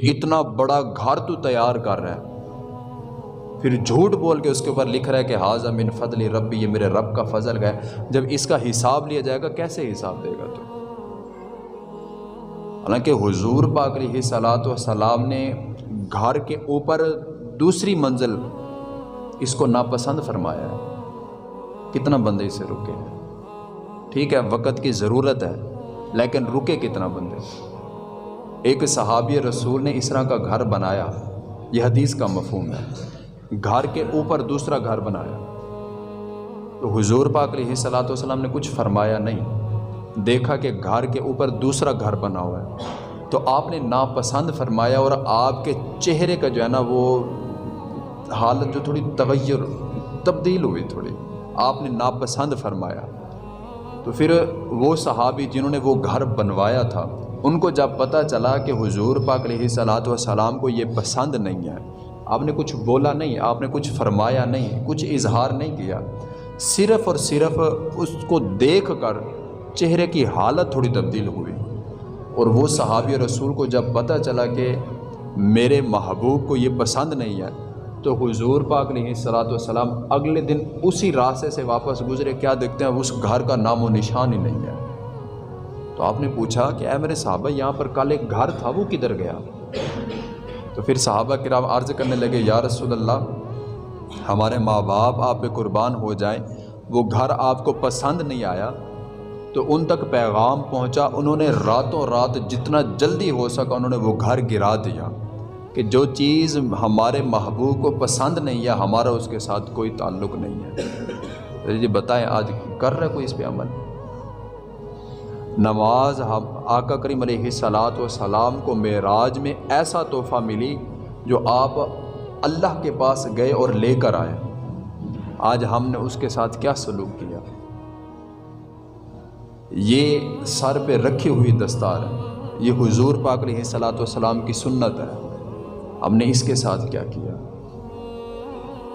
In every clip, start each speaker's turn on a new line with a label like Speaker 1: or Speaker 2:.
Speaker 1: कि इतना बड़ा घर तू तैयार कर रहा है। फिर झूठ बोल के उसके ऊपर लिख रहा है कि हाजा मिन फजल रबी ये मेरे रब का फजल है। जब इसका हिसाब लिया जाएगा, कैसे हिसाब देगा तू? हालाँकि हुजूर पाक सलात सलाम ने घर के ऊपर दूसरी मंजिल इसको नापसंद फरमाया है। कितना बंदे इसे रुके हैं? ठीक है, वक़्त की ज़रूरत है, लेकिन रुके कितना बंदे? एक सहाबी रसूल ने इस तरह का घर बनाया। यह हदीस का मफहम है। घर के ऊपर दूसरा घर बनाया। तो हुजूर पाक सलाम ने कुछ फरमाया नहीं। देखा कि घर के ऊपर दूसरा घर बना हुआ है। तो आपने नापसंद फरमाया और आपके चेहरे का जो है ना वो हालत जो थोड़ी तगैर तब्दील हुई थोड़ी। आपने नापसंद फरमाया। तो फिर वो सहाबी जिन्होंने वो घर बनवाया था, उनको जब पता चला कि हुजूर पाक सलात सलाम को ये पसंद नहीं है, आपने कुछ बोला नहीं, आपने कुछ फरमाया नहीं, कुछ इजहार नहीं किया, सिर्फ़ और सिर्फ़ उसको देख कर चेहरे की हालत थोड़ी तब्दील हुई। और वो सहाबी रसूल को जब पता चला कि मेरे महबूब को ये पसंद नहीं है तो हुजूर पाक सलाम अगले दिन उसी रास्ते से वापस गुजरे। क्या देखते हैं? उस घर का नामो निशान ही नहीं है। तो आपने पूछा कि अः मेरे साहबा, यहाँ पर कल एक घर था, वो किधर गया? तो फिर साहबा किराम अर्ज़ करने लगे, या रसोल्ला हमारे माँ बाप आप पे कुर्बान हो जाएँ। वो घर आपको पसंद नहीं आया तो उन तक पैगाम पहुँचा। उन्होंने रातों रात जितना जल्दी हो सका, उन्होंने वो घर गिरा दिया। कि जो चीज़ हमारे महबूब को पसंद नहीं है हमारा उसके साथ कोई ताल्लुक़ नहीं है। तो जी बताएँ, आज कर रहे कोई इस पर अमल? नमाज़, हम आका करीम सलात व सलाम को मेराज में ऐसा तोहफ़ा मिली जो आप अल्लाह के पास गए और लेकर आए। आज हमने उसके साथ क्या सलूक किया? ये सर पे रखी हुई दस्तार है। ये हुजूर पाक सलात सलाम की सुन्नत है। हमने इसके साथ क्या किया?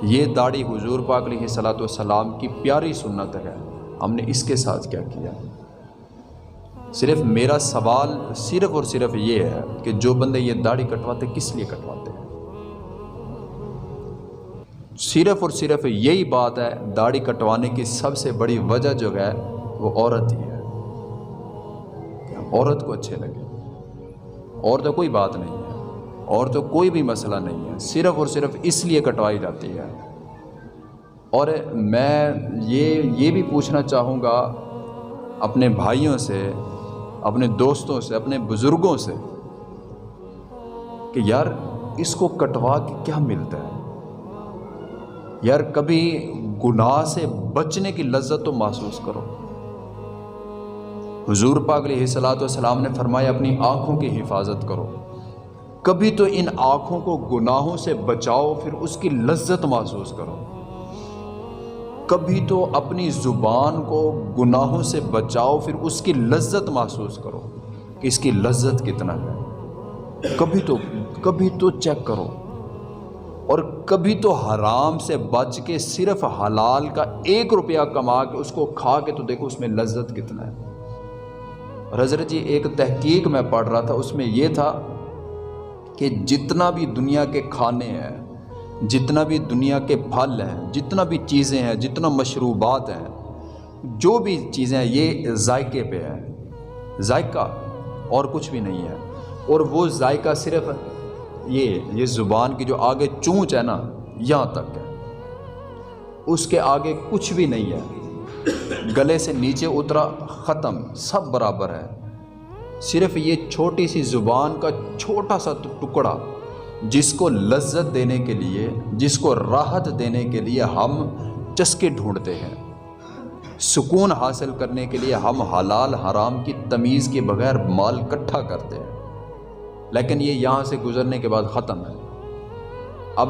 Speaker 1: ये दाढ़ी हुजूर पाक सलात सलाम की प्यारी सुन्नत है। हमने इसके साथ क्या किया? सिर्फ़ मेरा सवाल सिर्फ़ और सिर्फ़ ये है कि जो बंदे ये दाढ़ी कटवाते, किस लिए कटवाते हैं? सिर्फ़ और सिर्फ़ यही बात है, दाढ़ी कटवाने की सबसे बड़ी वजह जो है, वो औरत ही है। औरत को अच्छे लगे। और तो कोई बात नहीं। और तो कोई भी मसला नहीं है। सिर्फ़ और सिर्फ़ इसलिए कटवाई जाती है। और मैं ये ये भी पूछना चाहूँगा अपने भाइयों से, अपने दोस्तों से, अपने बुज़ुर्गों से कि यार इसको कटवा के क्या मिलता है? यार कभी गुनाह से बचने की लज्जत तो महसूस करो। हजूर हुजूर पाक सलाम ने फरमाया, अपनी आँखों की हिफाजत करो। कभी तो इन आँखों को गुनाहों से बचाओ, फिर उसकी लज्जत महसूस करो। कभी तो अपनी ज़ुबान को गुनाहों से बचाओ, फिर उसकी लज्जत महसूस करो कि इसकी लज्जत कितना है। कभी तो कभी तो चेक करो और कभी तो हराम से बच के सिर्फ़ हलाल का एक रुपया कमा के उसको खा के तो देखो उसमें लज्जत कितना है। हज़रत जी, एक तहकीक में पढ़ रहा था, उसमें यह था कि जितना भी दुनिया के खाने हैं, जितना भी दुनिया के फल हैं, जितना भी चीज़ें हैं, जितना मशरूबात हैं, जो भी चीज़ें हैं, ये जायके पे है। जायका और कुछ भी नहीं है। और वो जायका सिर्फ़ ये ये ज़ुबान की जो आगे चूँच है ना, यहाँ तक है। उसके आगे कुछ भी नहीं है। गले से नीचे उतरा, ख़त्म, सब बराबर है। सिर्फ़ ये छोटी सी ज़ुबान का छोटा सा टुकड़ा, जिसको लज्जत देने के लिए, जिसको राहत देने के लिए हम चस्के ढूंढते हैं। सुकून हासिल करने के लिए हम हलाल हराम की तमीज़ के बगैर माल इकट्ठा करते हैं। लेकिन ये यहाँ से गुज़रने के बाद ख़त्म है। अब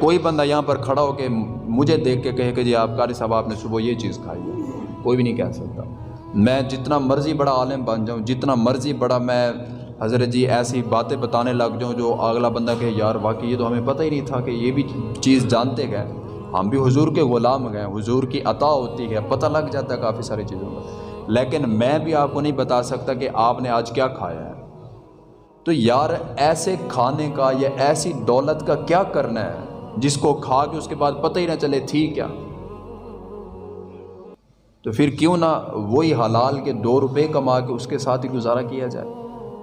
Speaker 1: कोई बंदा यहाँ पर खड़ा हो के मुझे देख के कहे कि जी, आप कारी साहब, आपने सुबह ये चीज़ खाई है। कोई भी नहीं कह सकता। मैं जितना मर्ज़ी बड़ा आलम बन जाऊँ, जितना मर्ज़ी बड़ा मैं हज़रत जी ऐसी बातें बताने लग जाऊँ जो अगला बंदा कहे, यार, वाकई ये तो हमें पता ही नहीं था कि ये भी चीज़ जानते गए। हम भी हुजूर के ग़ुलाम गए, हुजूर की अता होती है, पता लग जाता है काफ़ी सारी चीज़ों का लेकिन मैं भी आपको नहीं बता सकता कि आपने आज क्या खाया है। तो यार, ऐसे खाने का या ऐसी दौलत का क्या करना है, जिसको खा के उसके बाद पता ही ना चले थी क्या? तो फिर क्यों ना वही हलाल के दो रुपए कमा के उसके साथ ही गुजारा किया जाए?